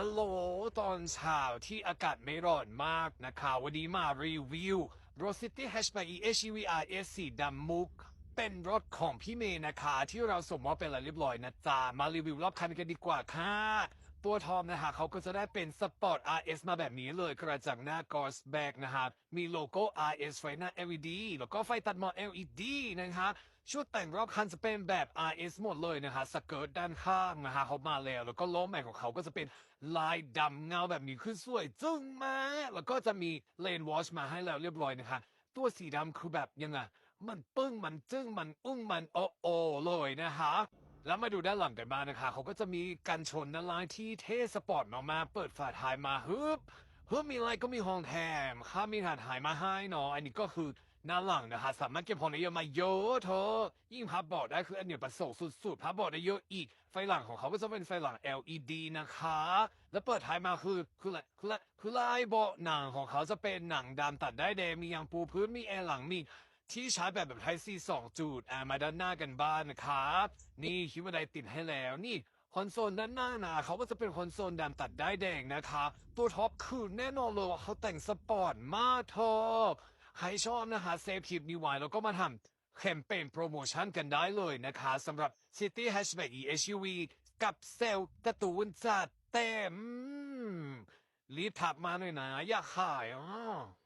ฮัลโหลตอนเช้าที่อากาศไม่ร้อนมากนะคะวันนี้มารีวิวรถ City Hatchback EHEV RS สีดำมุก เป็นรถของพี่เมย์นะคะ ที่เราส่งมอบเป็นอะไรเรียบร้อยนะจ๊ะมารีวิวรอบคันกันดีกว่าค่ะ ตัวทอมนะคะเขาก็จะได้เป็นสปอร์ต RS มาแบบนี้เลยกระจังหน้ากอสแบกนะคะมีโลโก้ RS ไฟหน้า LED แล้วก็ไฟตัดหมอก LED นะคะชุดแต่งรอบคันจะเป็นแบบ RS หมดเลยนะคะสเกิร์ตด้านข้างนะคะเขามาแล้ว แล้วก็ล้อแม็กของเขาก็จะเป็นลายดำเงาแบบนี้คือสวยจึ้งมากแล้วก็จะมีเลนวอชมาให้แล้วเรียบร้อยนะคะตัวสีดำคือแบบยังไงมันปึ้งมันจึ้งมันอุ้งมันโอโอเลยนะคะ แล้วมาดูด้านหลังกันบ้างนะคะเขาก็จะมีกันชนด้านล่างที่เท่สปอร์ตมากๆเปิดฝาท้ายมาฮึบฮึบมีอะไรก็มีห้องแถมค่ามีฐานหายมาให้เนาะอันนี้ก็คือหน้าหลังนะคะสามารถเก็บของได้เยอะมาเยอะเธอยิ่งพับเบาะได้คืออันเนี้ยประสงค์สุดๆพับเบาะได้เยอะอีก ไฟหลังของเขาก็จะเป็นไฟหลัง LED นะคะ แล้วเปิดท้ายมาคือคืออะไรคืออะไรคือลายเบาะหนังของเขาจะเป็นหนังดำตัดได้แดงมียางปูพื้นมีแอร์หลังมี ที่ชาร์จแบบแบบไทซีสองจุดอ่ามาด้านหน้ากันบ้างนะครับ นี่คิดว่าไดติดให้แล้วนี่คอนโซลด้านหน้านะเขาก็จะเป็นคอนโซลดำตัดได้แดงนะคะ ตัวท็อปคือแน่นอนเลยว่าเขาแต่งสปอร์ตมากเธอใครชอบนะคะเซฟคลิปนี้ไว้แล้วก็มาทำแคมเปญโปรโมชั่นกันได้เลยนะคะสำหรับ City Hatchback EHUV กับเซลล์กร์ตูนจัดเต็มรีบถักมาหน่อยนะ อยากขายอะ